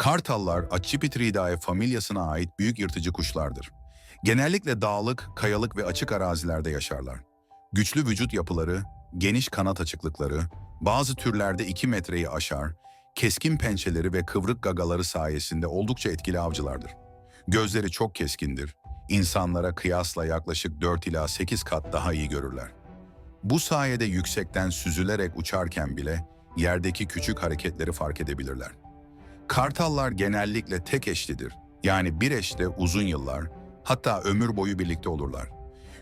Kartallar Accipitridae familyasına ait büyük yırtıcı kuşlardır. Genellikle dağlık, kayalık ve açık arazilerde yaşarlar. Güçlü vücut yapıları, geniş kanat açıklıkları, bazı türlerde 2 metreyi aşar, keskin pençeleri ve kıvrık gagaları sayesinde oldukça etkili avcılardır. Gözleri çok keskindir. İnsanlara kıyasla yaklaşık 4 ila 8 kat daha iyi görürler. Bu sayede yüksekten süzülerek uçarken bile yerdeki küçük hareketleri fark edebilirler. Kartallar genellikle tek eşlidir. Yani bir eşle uzun yıllar, hatta ömür boyu birlikte olurlar.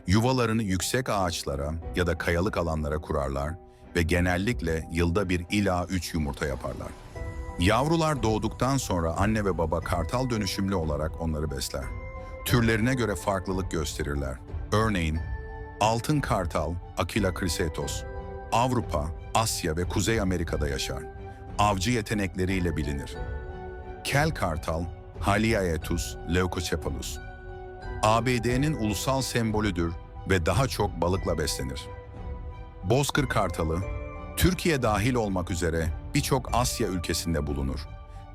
Yuvalarını yüksek ağaçlara ya da kayalık alanlara kurarlar ve genellikle yılda bir ila üç yumurta yaparlar. Yavrular doğduktan sonra anne ve baba kartal dönüşümlü olarak onları besler. Türlerine göre farklılık gösterirler. Örneğin altın kartal Aquila chrysetos Avrupa, Asya ve Kuzey Amerika'da yaşar. Avcı yetenekleriyle bilinir. Kel kartal Haliaetus leucocephalus ABD'nin ulusal sembolüdür ve daha çok balıkla beslenir. Bozkır kartalı, Türkiye dahil olmak üzere birçok Asya ülkesinde bulunur.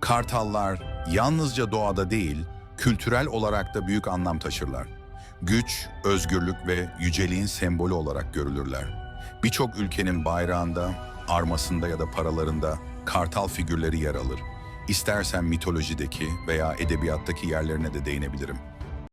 Kartallar yalnızca doğada değil, kültürel olarak da büyük anlam taşırlar. Güç, özgürlük ve yüceliğin sembolü olarak görülürler. Birçok ülkenin bayrağında, armasında ya da paralarında kartal figürleri yer alır. İstersen mitolojideki veya edebiyattaki yerlerine de değinebilirim.